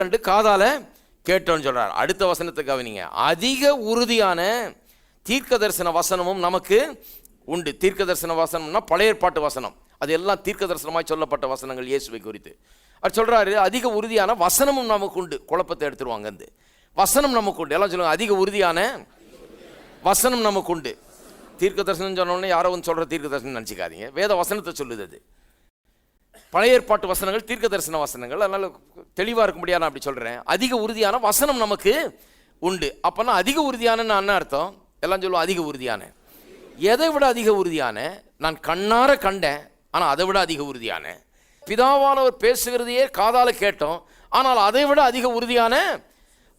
கண்டு காதால கேட்டோன்னு சொல்றார். அடுத்த வசனத்தை கவனிங்க. அதிக உறுதியான தீர்க்க தரிசன வசனமும் நமக்கு உண்டு. தீர்க்க தரிசன வசனம்னா பழைய ஏற்பாட்டு வசனம். அது எல்லாம் தீர்க்க தரிசனமாய் சொல்லப்பட்ட வசனங்கள் இயேசுவை குறித்து. அவர் சொல்றாரு அதிக உறுதியான வசனமும் நமக்கு உண்டு. குழப்பத்தை எடுத்துருவாங்க அந்த வசனம் நமக்கு உண்டு. எல்லாம் சொல்லுவாங்க அதிக உறுதியான வசனம் நமக்கு உண்டு. தீர்க்க தரிசனம் சொன்னோடனே யாரோ வந்து சொல்கிற தீர்க்க தரிசனம் நினச்சிக்காதீங்க. வேத வசனத்தை சொல்லுது அது. பழைய ஏற்பாட்டு வசனங்கள் தீர்க்க தரிசன வசனங்கள். அதனால் தெளிவாக இருக்க முடியாது நான் அப்படி சொல்கிறேன் அதிக உறுதியான வசனம் நமக்கு உண்டு. அப்போனா அதிக உறுதியான என்ன அர்த்தம்? எல்லாம் சொல்லுவோம் அதிக உறுதியான. எதை விட அதிக உறுதியான? நான் கண்ணார கண்டேன் ஆனால் அதை விட அதிக உறுதியான. பிதாவானவர் பேசுகிறதையே காதால் கேட்டோம் ஆனால் அதை விட அதிக உறுதியான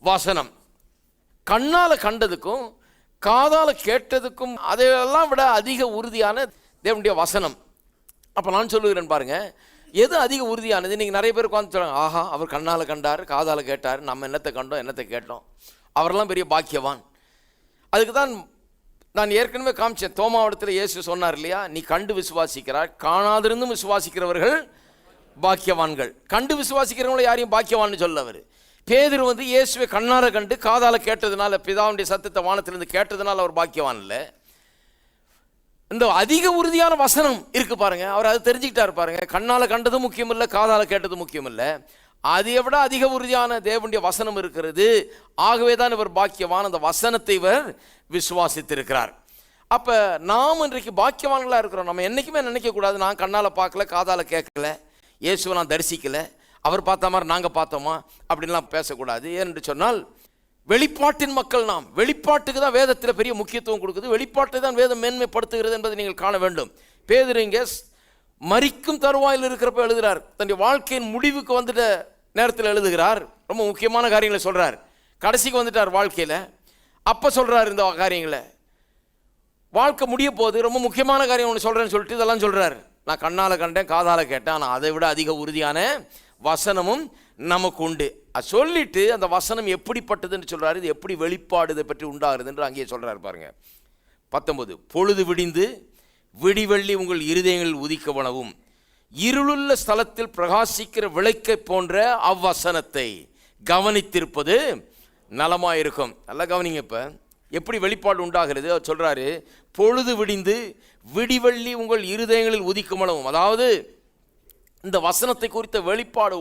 வசனம். கண்ணால் கண்டதுக்கும் காதால் கேட்டதுக்கும் அதையெல்லாம் விட அதிக உறுதியான தேவனுடைய வசனம். அப்போ நான் சொல்லுகிறேன் பாருங்கள் எது அதிக உறுதியானது? நீங்கள் நிறைய பேர் உட்காந்து சொல்கிறாங்க ஆஹா அவர் கண்ணால் கண்டார் காதால் கேட்டார் நம்ம என்னத்தை கண்டோம் என்னத்தை கேட்டோம்? அவரெல்லாம் பெரிய பாக்கியவான். அதுக்கு தான் நான் ஏற்கனவே காமிச்சேன் தோமாவடத்தில் இயேசு சொன்னார் இல்லையா நீ கண்டு விசுவாசிக்கிறார் காணாதிருந்தும் விசுவாசிக்கிறவர்கள் பாக்கியவான்கள். கண்டு விசுவாசிக்கிறவங்கள யாரையும் பாக்கியவான்னு சொல்ல அவர். பேதுரு வந்து இயேசுவை கண்ணார கண்டு காதால் கேட்டதுனால பிதாவுடைய சத்தத்தை வானத்திலிருந்து கேட்டதுனால அவர் பாக்கியவான் இல்லை. இந்த அதிக உறுதியான வசனம் இருக்கு பாருங்க. அவர் அதை தெரிஞ்சுக்கிட்டாரு பாருங்க. கண்ணால கண்டதும் முக்கியம் இல்லை காதால கேட்டது முக்கியம் இல்லை அதை விட அதிக உறுதியான தேவனுடைய வசனம் இருக்கிறது. ஆகவே தான் இவர் பாக்கியவான். அந்த வசனத்தை இவர் விசுவாசித்திருக்கிறார். அப்போ நாம் இன்றைக்கு பாக்கியவான்களாக இருக்கிறோம். நம்ம என்றைக்குமே நினைக்கக்கூடாது நான் கண்ணால் பார்க்கல காதால் கேட்கல இயேசுவை நான் தரிசிக்கலை அவர் பார்த்த மாதிரி நாங்கள் பார்த்தோமா? அப்படின்லாம் பேசக்கூடாது. ஏன்னு சொன்னால் வெளிப்பாட்டின் மக்கள் நாம். வெளிப்பாட்டுக்கு தான் வேதத்தில் பெரிய முக்கியத்துவம் கொடுக்குது. வெளிப்பாட்டை தான் வேதம் மேன்மைப்படுத்துகிறது என்பதை நீங்கள் காண வேண்டும். பேதுரு இங்கே மறிக்கும் தருவாயில் இருக்கிறப்ப எழுதுகிறார் தன்னுடைய வாழ்க்கையின் முடிவுக்கு வந்துட்ட நேரத்தில் எழுதுகிறார். ரொம்ப முக்கியமான காரியங்களை சொல்கிறார் கடைசிக்கு வந்துட்டார் வாழ்க்கையில். அப்போ சொல்கிறார் இந்த காரியங்களை. வாழ்க்கை முடிய போது ரொம்ப முக்கியமான காரியம் ஒன்று சொல்கிறேன்னு சொல்லிட்டு இதெல்லாம் சொல்கிறார் நான் கண்ணால் கண்டேன் காதால் கேட்டேன். ஆனால் அதை விட அதிக உறுதியான வசனமும் நமக்கு உண்டு அது சொல்லிட்டு அந்த வசனம் எப்படிப்பட்டதுன்னு சொல்கிறாரு இது எப்படி வெளிப்பாடு இதை பற்றி உண்டாகுதுன்னு அங்கேயே சொல்கிறாரு பாருங்க. பத்தொன்பது பொழுது விடிந்து விடிவெள்ளி உங்கள் இருதயங்களில் உதிக்கவனவும் இருளுள்ள ஸ்தலத்தில் பிரகாசிக்கிற விளக்கை போன்ற அவ்வசனத்தை கவனித்திருப்பது நலமாக இருக்கும் நல்லா கவனிங்க இப்போ. எப்படி வெளிப்பாடு உண்டாகிறது? அவர் சொல்கிறாரு பொழுது விடிந்து விடிவெள்ளி உங்கள் இருதயங்களில் உதிக்கமளவும் அதாவது இந்த வசனத்தை குறித்த வெளிப்பாடு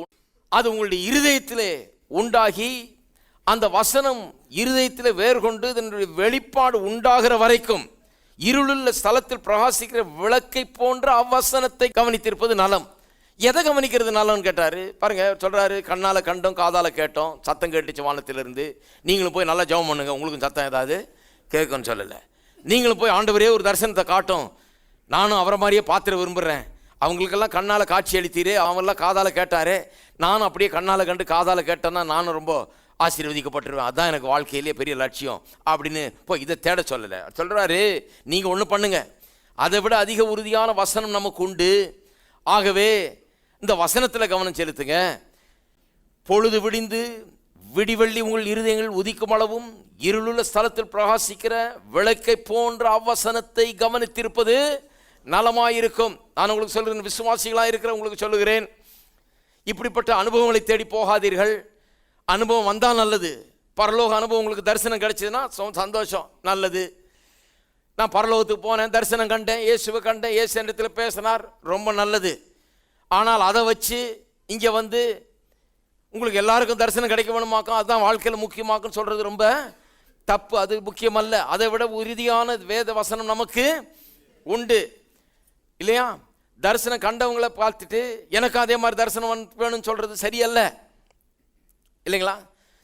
அது உங்களுடைய இருதயத்திலே உண்டாகி அந்த வசனம் இருதயத்தில் வேர்கொண்டு இதனுடைய வெளிப்பாடு உண்டாகிற வரைக்கும் இருளுள்ள ஸ்தலத்தில் பிரகாசிக்கிற விளக்கை போன்ற அவ்வசனத்தை கவனித்திருப்பது நலம். எதை கவனிக்கிறது நலம்னு கேட்டாரு? பாருங்க சொல்றாரு கண்ணால் கண்டோம் காதால் கேட்டோம் சத்தம் கேட்டுச்சு வானத்திலிருந்து. நீங்களும் போய் நல்லா ஜெபம் பண்ணுங்க உங்களுக்கும் சத்தம் ஏதாவது கேட்கும்னு சொல்லலை. நீங்களும் போய் ஆண்டவரே ஒரு தரிசனத்தை காட்டும். நானும் அவரை மாதிரியே பாத்திர விரும்புகிறேன் அவங்களுக்கெல்லாம் கண்ணால் காட்சி அளித்தீரே அவங்களாம் காதால் கேட்டாரே. நானும் அப்படியே கண்ணால் கண்டு காதால் கேட்டேன்னா நானும் ரொம்ப ஆசீர்வதிக்கப்பட்டுருவேன். அதான் எனக்கு வாழ்க்கையிலே பெரிய லட்சியம் அப்படின்னு போய் இதை தேட சொல்லலை. சொல்கிறாரு நீங்கள் ஒன்று பண்ணுங்கள் அதை விட அதிக உறுதியான வசனம் நமக்கு உண்டு. ஆகவே இந்த வசனத்தில் கவனம் செலுத்துங்க. பொழுது விடிந்து விடிவெள்ளி உங்கள் இருதயங்கள் உதிக்கும் அளவும் இருளுள்ள ஸ்தலத்தில் பிரகாசிக்கிற விளக்கை போன்ற அவ்வசனத்தை கவனித்திருப்பது நலமாயிருக்கும். நான் உங்களுக்கு சொல்கிறேன் விசுவாசிகளாக இருக்கிற உங்களுக்கு சொல்லுகிறேன். இப்படிப்பட்ட அனுபவங்களை தேடி போகாதீர்கள். அனுபவம் வந்தால் நல்லது. பரலோக அனுபவம் உங்களுக்கு தரிசனம் கிடைச்சதுன்னா சந்தோஷம் நல்லது. நான் பரலோகத்துக்கு போனேன் தரிசனம் கண்டேன் இயேசுவை கண்டேன் இயேசு இடத்துல பேசினார் ரொம்ப நல்லது. ஆனால் அதை வச்சு இங்கே வந்து உங்களுக்கு எல்லாருக்கும் தரிசனம் கிடைக்க வேணுமாக்கும் அதுதான் வாழ்க்கையில் முக்கியமாக்கும் சொல்கிறது ரொம்ப தப்பு அது முக்கியமல்ல. அதை விட உறுதியான வேத வசனம் நமக்கு உண்டு. இல்லையா? தரிசனம் கண்டவங்களை பார்த்துட்டு எனக்கு அதே மாதிரி தரிசனம் வேணும்னு சொல்கிறது சரியல்ல. இல்லைங்களா?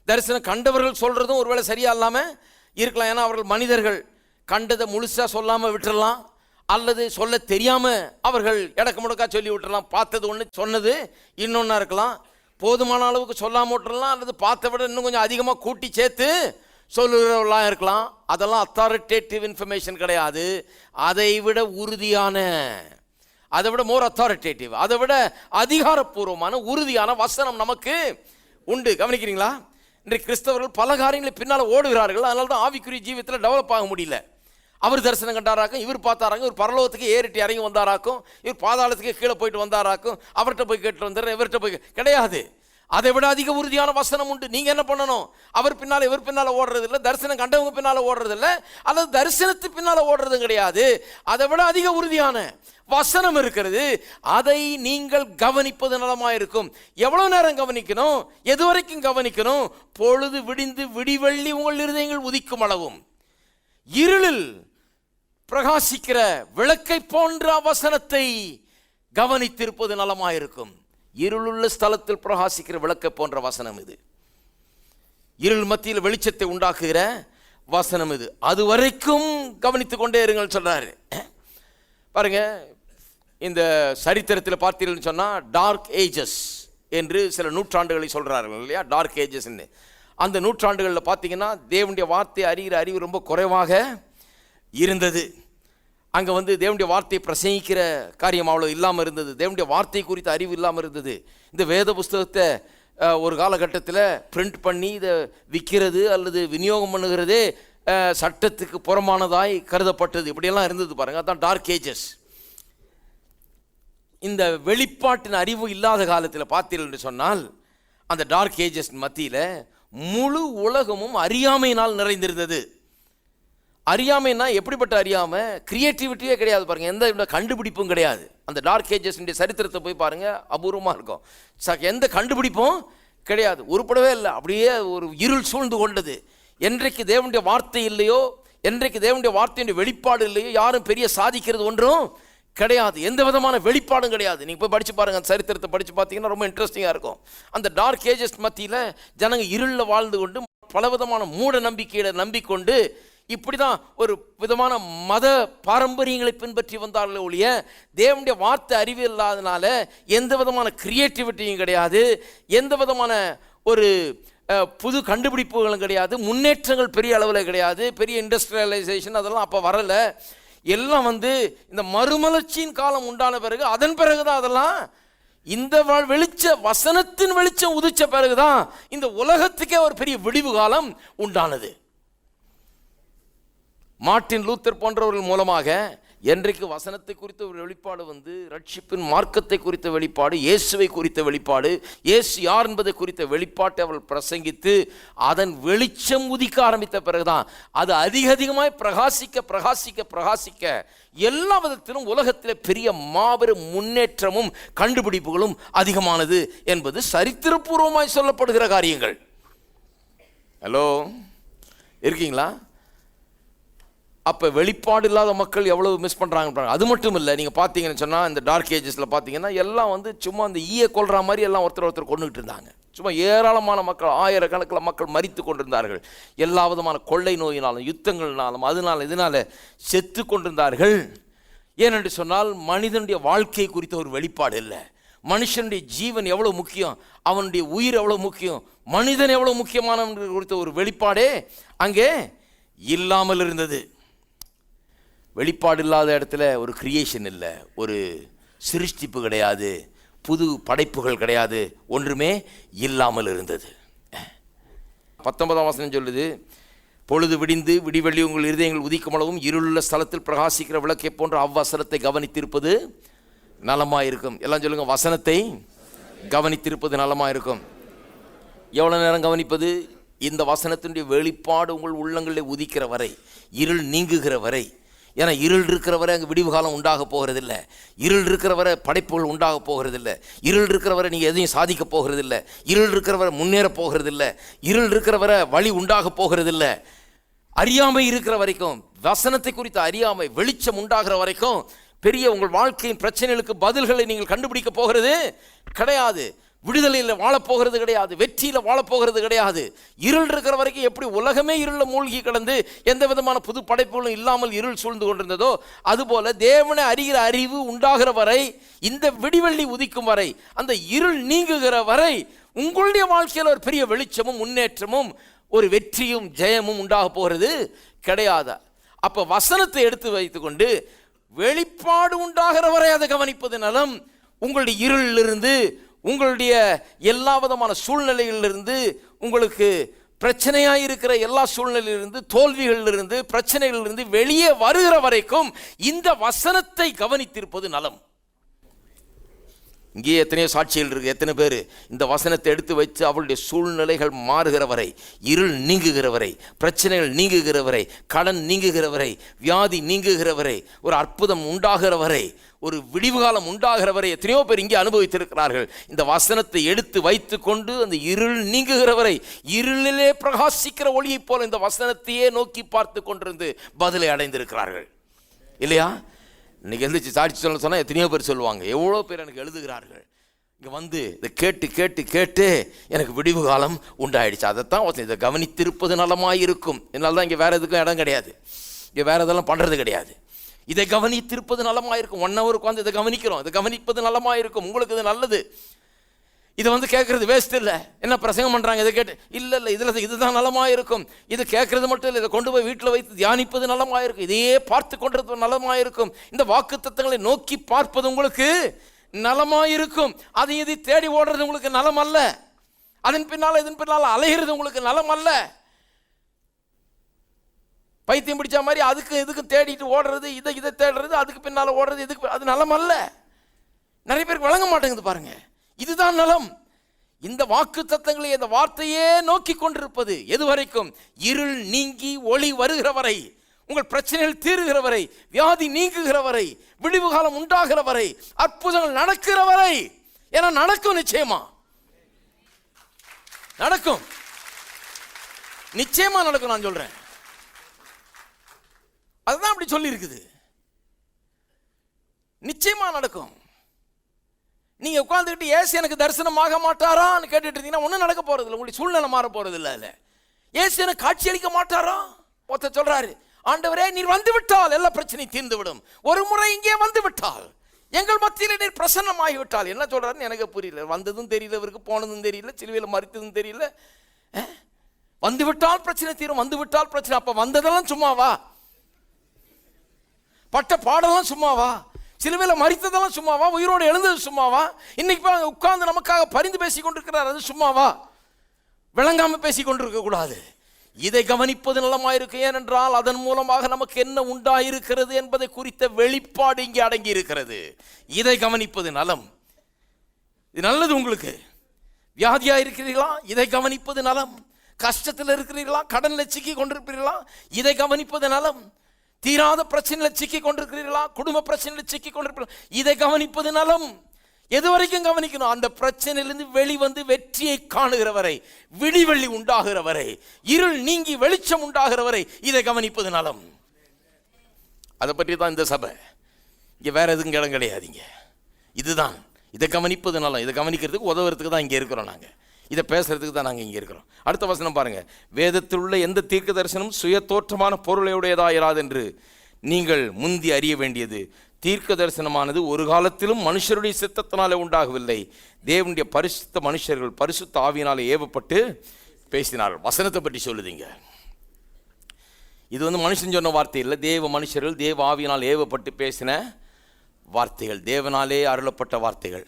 தரிசனம் கண்டவர்கள் சொல்கிறதும் ஒருவேளை சரியாக இல்லாமல் இருக்கலாம். ஏன்னா அவர்கள் மனிதர்கள். கண்டதை முழுசாக சொல்லாமல் விட்டுடலாம் அல்லது சொல்ல தெரியாமல் அவர்கள் இடக்கு முடக்கா சொல்லி விட்டுறலாம். பார்த்தது ஒன்று சொன்னது இன்னொன்றா இருக்கலாம். போதுமான அளவுக்கு சொல்லாமல் விட்டுறலாம். அல்லது பார்த்த விட இன்னும் கொஞ்சம் அதிகமாக கூட்டி சேர்த்து சொல்லுகிறவர்களாக இருக்கலாம். அதெல்லாம் அத்தாரிட்டேட்டிவ் இன்ஃபர்மேஷன் கிடையாது. அதை விட உறுதியான அதை விட மோர் அத்தாரிட்டேட்டிவ் அதை விட அதிகாரப்பூர்வமான உறுதியான வசனம் நமக்கு உண்டு. கவனிக்கிறீங்களா? இன்றைக்கு கிறிஸ்தவர்கள் பல காரியங்களை பின்னால் ஓடுகிறார்கள். அதனால தான் ஆவிக்குரிய ஜீவியத்தில் டெவலப் ஆக முடியல. அவர் தரிசனம் கண்டாராக்கும் இவர் பார்த்தாராக்கும் இவர் பரலோகத்துக்கு ஏறிட்டு இறங்கி வந்தாராக்கும் இவர் பாதாளத்துக்கு கீழே போயிட்டு வந்தாராக்கும் அவர்கிட்ட போய் கேட்டு வந்துடுறேன் இவர்கிட்ட போய் கிடையாது. அதை விட அதிக உறுதியான வசனம் உண்டு. நீங்க என்ன பண்ணணும்? அவர் பின்னால் இவர் பின்னால் ஓடுறது இல்லை தரிசனம் கண்டவங்க பின்னால் ஓடுறது இல்லை அல்லது தரிசனத்து பின்னால் ஓடுறதும் கிடையாது. அதை விட அதிக உறுதியான வசனம் இருக்கிறது. அதை நீங்கள் கவனிப்பது நலமாயிருக்கும். எவ்வளோ நேரம் கவனிக்கணும்? எது வரைக்கும் கவனிக்கணும்? பொழுது விடிந்து விடிவெள்ளி உங்கள் இருதயங்கள் உதிக்கும் அளவும். இருளில் பிரகாசிக்கிற விளக்கை போன்ற வசனத்தை கவனித்திருப்பது நலமாயிருக்கும். இருளுள்ள ஸ்தலத்தில் பிரகாசிக்கிற விளக்க போன்ற வசனம் இது. இருள் மத்தியில் வெளிச்சத்தை உண்டாக்குகிற வசனம் இது. அது வரைக்கும் கவனித்து கொண்டே இருங்கள் சொல்கிறாரு பாருங்க இந்த சரித்திரத்தில் பார்த்தீங்கன்னு சொன்னால் டார்க் ஏஜஸ் என்று சில நூற்றாண்டுகளை சொல்கிறார்கள் இல்லையா? டார்க் ஏஜஸ்ன்னு அந்த நூற்றாண்டுகளில் பார்த்தீங்கன்னா தேவனுடைய வார்த்தை அறிகிற அறிவு ரொம்ப குறைவாக இருந்தது. அங்கே வந்து தேவனுடைய வார்த்தையை பிரசங்கிக்கிற காரியம் அவ்வளோ இல்லாமல் இருந்தது. தேவனுடைய வார்த்தை குறித்த அறிவு இல்லாமல் இருந்தது. இந்த வேத புஸ்தகத்தை ஒரு காலகட்டத்தில் பிரிண்ட் பண்ணி இதை விற்கிறது அல்லது விநியோகம் பண்ணுகிறதே சட்டத்துக்கு புறமானதாய் கருதப்பட்டது. இப்படியெல்லாம் இருந்தது பாருங்கள் அதான் டார்க் ஏஜஸ் இந்த வெளிப்பாட்டின் அறிவு இல்லாத காலத்தில் பார்த்தீர்கள் என்று சொன்னால் அந்த டார்க் ஏஜஸ் மத்தியில் முழு உலகமும் அறியாமையினால் நிறைந்திருந்தது. அறியாமைன்னா எப்படிப்பட்ட அறியாமை? கிரியேட்டிவிட்டியே கிடையாது பாருங்கள் எந்த கண்டுபிடிப்பும் கிடையாது. அந்த டார்க் ஏஜஸ்னுடைய சரித்திரத்தை போய் பாருங்கள் அபூர்வமாக இருக்கும். ச எந்த கண்டுபிடிப்பும் கிடையாது. உருப்படவே இல்லை அப்படியே ஒரு இருள் சூழ்ந்து கொண்டது. என்றைக்கு தேவனுடைய வார்த்தை இல்லையோ என்றைக்கு தேவனுடைய வார்த்தையுடைய வெளிப்பாடு இல்லையோ யாரும் பெரிய சாதிக்கிறது ஒன்றும் கிடையாது. எந்த விதமான வெளிப்பாடும் கிடையாது. நீங்கள் போய் படித்து பாருங்கள் அந்த சரித்திரத்தை படித்து பார்த்தீங்கன்னா ரொம்ப இன்ட்ரெஸ்டிங்காக இருக்கும். அந்த டார்க் ஏஜஸ் மத்தியில் ஜனங்கள் இருளில் வாழ்ந்து கொண்டு பலவிதமான மூட நம்பிக்கையில நம்பிக்கொண்டு இப்படி தான் ஒரு விதமான மத பாரம்பரியங்களை பின்பற்றி வந்தார்களே ஒழிய தேவனுடைய வார்த்தை அறிவு இல்லாதனால எந்த விதமான கிரியேட்டிவிட்டியும் கிடையாது. எந்த விதமான ஒரு புது கண்டுபிடிப்புகளும் கிடையாது. முன்னேற்றங்கள் பெரிய அளவில் கிடையாது. பெரிய இண்டஸ்ட்ரியலைசேஷன் அதெல்லாம் அப்போ வரலை. எல்லாம் வந்து இந்த மறுமலர்ச்சியின் காலம் உண்டான பிறகு அதன் பிறகு தான் அதெல்லாம் இந்த வெளிச்ச வசனத்தின் வெளிச்சம் உதிச்ச பிறகுதான் இந்த உலகத்துக்கே ஒரு பெரிய விடிவு காலம் உண்டானது. மார்ட்டின் லூத்தர் போன்றவர்கள் மூலமாக என்றைக்கு வசனத்தை குறித்த ஒரு வெளிப்பாடு வந்து ரட்சிப்பின் மார்க்கத்தை குறித்த வெளிப்பாடு இயேசுவை குறித்த வெளிப்பாடு இயேசு யார் என்பதை குறித்த வெளிப்பாட்டை அவள் பிரசங்கித்து அதன் வெளிச்சம் உதிக்க ஆரம்பித்த பிறகுதான் அது அதிக அதிகமாய் பிரகாசிக்க பிரகாசிக்க பிரகாசிக்க எல்லா விதத்திலும் உலகத்தில் பெரிய மாபெரும் முன்னேற்றமும் கண்டுபிடிப்புகளும் அதிகமானது என்பது சரித்திரபூர்வமாய் சொல்லப்படுகிற காரியங்கள். ஹலோ இருக்கீங்களா? அப்போ வெளிப்பாடு இல்லாத மக்கள் எவ்வளோ மிஸ் பண்ணுறாங்க அது மட்டும் இல்லை நீங்கள் பார்த்தீங்கன்னு சொன்னால் இந்த டார்க் ஏஜஸில் பார்த்தீங்கன்னா எல்லாம் வந்து சும்மா அந்த ஈய கொள்கிற மாதிரி எல்லாம் ஒருத்தர் ஒருத்தர் கொண்டுகிட்டு இருந்தாங்க. சும்மா ஏராளமான மக்கள் ஆயிரக்கணக்கில் மக்கள் மறித்து கொண்டிருந்தார்கள். எல்லா விதமான கொள்ளை நோயினாலும் யுத்தங்கள்னாலும் அதனால இதனால் செத்து கொண்டிருந்தார்கள். ஏனென்று சொன்னால் மனிதனுடைய வாழ்க்கை குறித்த ஒரு வெளிப்பாடு இல்லை. மனுஷனுடைய ஜீவன் எவ்வளோ முக்கியம் அவனுடைய உயிர் எவ்வளோ முக்கியம் மனிதன் எவ்வளோ முக்கியமானவன் குறித்த ஒரு வெளிப்பாடே அங்கே இல்லாமல் இருந்தது. வெளிப்பாடு இல்லாத இடத்துல ஒரு கிரியேஷன் இல்லை. ஒரு சிருஷ்டிப்பு கிடையாது. புது படைப்புகள் கிடையாது. ஒன்றுமே இல்லாமல் இருந்தது. பத்தொன்பதாம் வசனம் சொல்லுது பொழுது விடிந்து விடிவெள்ளி உங்கள் இருதயங்கள் உதிக்கமளவும் இருளுள்ள ஸ்தலத்தில் பிரகாசிக்கிற விளக்கை போன்ற அவ்வசனத்தை கவனித்திருப்பது நலமாக இருக்கும் எல்லாம் சொல்லுங்கள் வசனத்தை கவனித்திருப்பது நலமாக இருக்கும் எவ்வளோ நேரம் கவனிப்பது? இந்த வசனத்தினுடைய வெளிப்பாடு உங்கள் உள்ளங்களில் உதிக்கிற வரை இருள் நீங்குகிற வரை. ஏன்னா இருள் இருக்கிற வரை அங்கே விடிவு காலம் உண்டாக போகிறதில்ல. இருள் இருக்கிற வரை படைப்புகள் உண்டாக போகிறதில்ல. இருள் இருக்கிற வரை நீங்கள் எதையும் சாதிக்க போகிறதில்ல. இருள் இருக்கிற வரை முன்னேற போகிறதில்ல. இருள் இருக்கிற வரை வழி உண்டாக போகிறதில்ல. அறியாமை இருக்கிற வரைக்கும் வசனத்தை குறித்த அறியாமை வெளிச்சம் உண்டாகிற வரைக்கும் பெரிய உங்கள் வாழ்க்கையின் பிரச்சனைகளுக்கு பதில்களை நீங்கள் கண்டுபிடிக்க போகிறது கிடையாது. விடுதலையில் வாழப்போகிறது கிடையாது வெற்றியில் வாழப்போகிறது கிடையாது. இருள் இருக்கிற வரைக்கும் எப்படி உலகமே இருளில் மூழ்கி கிடந்து எந்த விதமான புது படைப்புகளும் இல்லாமல் இருள் சூழ்ந்து கொண்டிருந்ததோ அதுபோல தேவனை அறிகிற அறிவு உண்டாகிற வரை இந்த விடிவெள்ளி உதிக்கும் வரை அந்த இருள் நீங்குகிற வரை உங்களுடைய வாழ்க்கையில் ஒரு பெரிய வெளிச்சமும் முன்னேற்றமும் ஒரு வெற்றியும் ஜெயமும் உண்டாக போகிறது கிடையாது. அப்போ வசனத்தை எடுத்து வைத்துக்கொண்டு வெளிப்பாடு உண்டாகிற வரை அதை கவனிப்பது நலம் உங்களுடைய இருளிலிருந்து உங்களுடைய எல்லா விதமான சூழ்நிலைகளிலிருந்து உங்களுக்கு பிரச்சனையாக இருக்கிற எல்லா சூழ்நிலையிலிருந்து தோல்விகளிலிருந்து பிரச்சனைகளிலிருந்து வெளியே வருகிற வரைக்கும் இந்த வசனத்தை கவனித்திருப்பது நலம். இங்கேயே எத்தனையோ சாட்சிகள் இருக்கு எத்தனை பேர் இந்த வசனத்தை எடுத்து வச்சு அவளுடைய சூழ்நிலைகள் மாறுகிற வரை இருள் நீங்குகிற வரை பிரச்சனைகள் நீங்குகிற வரை கடன் நீங்குகிற வரை வியாதி நீங்குகிற வரை ஒரு அற்புதம் உண்டாகிற வரை ஒரு விடிவு காலம் உண்டாகிற வரை எத்தனையோ பேர் இங்கே அனுபவித்திருக்கிறார்கள். இந்த வசனத்தை எடுத்து வைத்து கொண்டு அந்த இருள் நீங்குகிற வரை இருளிலே பிரகாசிக்கிற ஒளியைப் போல இந்த வசனத்தையே நோக்கி பார்த்து கொண்டிருந்து பதிலை அடைந்திருக்கிறார்கள். இல்லையா? இன்னைக்கு எழுந்திரிச்சு சாட்சி சொல்ல சொன்னால் எத்தனையோ பேர் சொல்லுவாங்க. எவ்வளோ பேர் எனக்கு எழுதுகிறார்கள். இங்கே வந்து இதை கேட்டு கேட்டு கேட்டு எனக்கு விடிவு காலம் உண்டாயிடுச்சு. அதைத்தான் ஒருத்தன் இதை கவனித்திருப்பது நலமாக இருக்கும் என்னால் தான் இங்கே வேறு எதுக்கும் இடம் கிடையாது. இங்கே வேறு எதெல்லாம் பண்ணுறது கிடையாது. இதை கவனித்திருப்பது நலமாக இருக்கும் ஒன் ஹவர் உட்காந்து இதை கவனிக்கிறோம். இதை கவனிப்பது நலமாக இருக்கும் உங்களுக்கு இது நல்லது. இதை வந்து கேட்குறது வேஸ்ட் இல்லை. என்ன பிரசங்கம் பண்ணுறாங்க இதை கேட்டு இல்லை இல்லை இதில் இதுதான் நலமாக இருக்கும் இது கேட்குறது மட்டும் இல்லை. இதை கொண்டு போய் வீட்டில் வைத்து தியானிப்பது நலமாக இருக்கும் இதையே பார்த்து கொண்டிருப்பது நலமாக இருக்கும் இந்த வாக்கு தத்தங்களை நோக்கி பார்ப்பது உங்களுக்கு நலமாக இருக்கும் அதை இதை தேடி ஓடுறது உங்களுக்கு நலம் அல்ல அதன் பின்னால் இதன் பின்னால் அலைகிறது உங்களுக்கு நலம் அல்ல பைத்தியம் பிடிச்ச மாதிரி அதுக்கு இதுக்கு தேடிட்டு ஓடுறது இதை இதை தேடுறது அதுக்கு பின்னால் ஓடுறது இதுக்கு அது நலம் அல்ல. நிறைய பேருக்கு வழங்க மாட்டேங்குது பாருங்க. இதுதான் நலம். இந்த வாக்கு தத்தங்களை இந்த வார்த்தையே நோக்கி கொண்டிருப்பது எது வரைக்கும்? இருள் நீங்கி ஒளி வருகிற வரை உங்கள் பிரச்சனைகள் தீருகிற வரை வியாதி நீங்குகிற வரை விடிவு காலம் உண்டாகிற வரை அற்புதங்கள் நடக்கிற வரை. ஏன்னா நடக்கும் நிச்சயமா. நடக்கும். நிச்சயமா நடக்கும் நான் சொல்றேன். அதுதான் அப்படி சொல்லியிருக்குது. நிச்சயமாக நடக்கும். நீங்கள் உட்காந்துக்கிட்டு ஏசு எனக்கு தரிசனமாக மாட்டாரான்னு கேட்டுட்டு இருந்தீங்கன்னா ஒன்றும் நடக்க போகிறதில்ல உங்களுக்கு உங்களுடைய சூழ்நிலை மாற போகிறதில்ல இல்லை ஏசு எனக்கு காட்சி அளிக்க மாட்டாரா? ஒருத்த சொல்கிறாரு ஆண்டவரே நீர் வந்து விட்டால் எல்லா பிரச்சனையும் தீர்ந்து விடும் ஒரு முறை இங்கே வந்து விட்டால் எங்கள் மத்தியில் நீர் பிரசன்னமாகிவிட்டால். என்ன சொல்கிறாருன்னு எனக்கு புரியல. வந்ததும் தெரியல இவருக்கு போனதும் தெரியல சிலுவையில் மறித்ததும் தெரியல. வந்துவிட்டால் வந்து விட்டால் பிரச்சனை தீரும் வந்து விட்டால் பிரச்சனை. அப்போ வந்ததெல்லாம் சும்மாவா? பட்ட பாடலாம் சும்மாவா? சிலுவையில் மறித்ததெல்லாம் சும்மாவா? உயிரோடு எழுந்தது சும்மாவா? இன்னைக்கு உட்கார்ந்து நமக்காக பரிந்து பேசி கொண்டிருக்கிறார் அது சும்மாவா? விளங்காமல் பேசி கொண்டிருக்க கூடாது. இதை கவனிப்பது நலமாயிருக்கு ஏனென்றால் அதன் மூலமாக நமக்கு என்ன உண்டாயிருக்கிறது என்பதை குறித்த வெளிப்பாடு இங்கே அடங்கி இருக்கிறது இதை கவனிப்பது நலம். இது நல்லது உங்களுக்கு. வியாதியாக இருக்கிறீர்களா? இதை கவனிப்பது நலம். கஷ்டத்தில் இருக்கிறீர்களா? கடன் சிக்கி கொண்டிருக்கிறீர்களா இதை கவனிப்பது நலம். தீராத பிரச்சனையில் சிக்கி கொண்டிருக்கிறீர்களா? குடும்ப பிரச்சனையில் சிக்கி கொண்டிருக்கிறீர்களா இதை கவனிப்பது நலம். எது வரைக்கும் கவனிக்கணும்? அந்த பிரச்சனையிலிருந்து வெளிவந்து வெற்றியை காணுகிற வரை விடிவெள்ளி உண்டாகிற வரை இருள் நீங்கி வெளிச்சம் உண்டாகிற வரை இதை கவனிப்பது நலம். அதை பற்றி தான் இந்த சபை. இங்கே வேற எதுவும் இடம் கிடையாதுங்க. இதுதான். இதை கவனிப்பது நலம். இதை கவனிக்கிறதுக்கு உதவுறதுக்கு தான் இங்கே இருக்கிறோம் நாங்கள் இதை பேசுகிறதுக்கு தான் நாங்கள் இங்கே இருக்கிறோம். அடுத்த வசனம் பாருங்கள் வேதத்தில் உள்ள எந்த தீர்க்க தரிசனம் சுய தோற்றமான பொருளையுடையதாயிராது என்று நீங்கள் முந்தி அறிய வேண்டியது. தீர்க்க தரிசனமானது ஒரு காலத்திலும் மனுஷருடைய சித்தத்தினாலே உண்டாகவில்லை. தேவனுடைய பரிசுத்த மனுஷர்கள் பரிசுத்த ஆவியினாலே ஏவப்பட்டு பேசினார்கள். வசனத்தை பற்றி சொல்லுதீங்க. இது வந்து மனுஷன் சொன்ன வார்த்தை இல்லை. தேவ மனுஷர்கள் தேவ ஆவியினால் ஏவப்பட்டு பேசின வார்த்தைகள். தேவனாலே அருளப்பட்ட வார்த்தைகள்.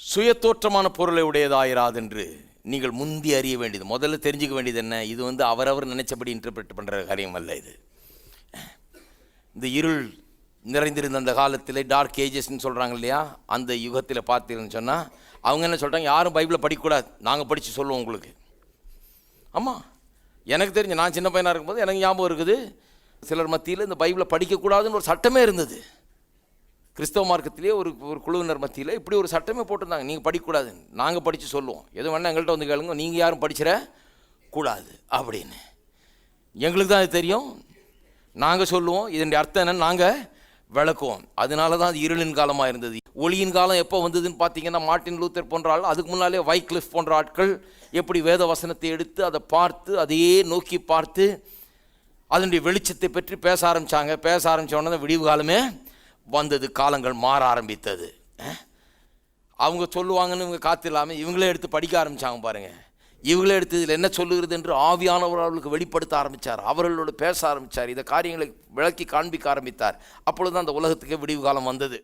சுயத்தோற்றமான பொருளை உடையதாயிராதென்று நீங்கள் முந்தி அறிய வேண்டியது. முதல்ல தெரிஞ்சுக்க வேண்டியது என்ன? இது வந்து அவரவர் நினைச்சபடி இன்டர்பிரட் பண்ணுற காரியம் அல்ல இது. இந்த இருள் நிறைந்திருந்த அந்த காலத்தில் டார்க் ஏஜஸ்ன்னு சொல்கிறாங்க இல்லையா? அந்த யுகத்தில் பார்த்தீங்கன்னு சொன்னால் அவங்க என்ன சொல்கிறாங்க யாரும் பைபிளை படிக்கக்கூடாது. நாங்கள் படித்து சொல்லுவோம் உங்களுக்கு. ஆமாம் எனக்கு தெரிஞ்சு நான் சின்ன பையனாக இருக்கும்போது எனக்கு ஞாபகம் இருக்குது சிலர் மத்தியில் இந்த பைபிளை படிக்கக்கூடாதுன்னு ஒரு சட்டமே இருந்தது. கிறிஸ்தவ மார்க்கத்திலே ஒரு ஒரு குழுவினர் மத்தியில் இப்படி ஒரு சட்டமே போட்டிருந்தாங்க. நீங்கள் படிக்கக்கூடாது. நாங்கள் படித்து சொல்லுவோம். எது வேணால் எங்கள்கிட்ட வந்து கேளுங்க. நீங்கள் யாரும் படிச்சிட கூடாது அப்படின்னு. எங்களுக்கு தான் அது தெரியும். நாங்கள் சொல்லுவோம். இதனுடைய அர்த்தம் என்னன்னு நாங்கள் விளக்குவோம். அதனால தான் அது இருளின் காலமாக இருந்தது. ஒளியின் காலம் எப்போ வந்ததுன்னு பார்த்தீங்கன்னா மார்ட்டின் லூத்தர் போன்ற ஆள் அதுக்கு முன்னாலே வைக்லிஃப் போன்ற ஆட்கள் எப்படி வேத வசனத்தை எடுத்து அதை பார்த்து அதையே நோக்கி பார்த்து அதனுடைய வெளிச்சத்தை பற்றி பேச ஆரம்பித்தாங்க பேச ஆரம்பித்த உடனே விடிவு காலமே வந்தது காலங்கள் மாற ஆரம்பித்தது. அவங்க சொல்லுவாங்கன்னு இவங்க காத்து இல்லாமல் இவங்களே எடுத்து படிக்க ஆரம்பித்தாங்க பாருங்கள் இவங்களே எடுத்து இதில் என்ன சொல்லுகிறது என்று ஆவியானவர் அவர்களுக்கு வெளிப்படுத்த ஆரம்பித்தார் அவர்களோடு பேச ஆரம்பித்தார் இந்த காரியங்களை விளக்கி காண்பிக்க ஆரம்பித்தார். அப்பொழுது அந்த உலகத்துக்கு விடிவு காலம் வந்தது.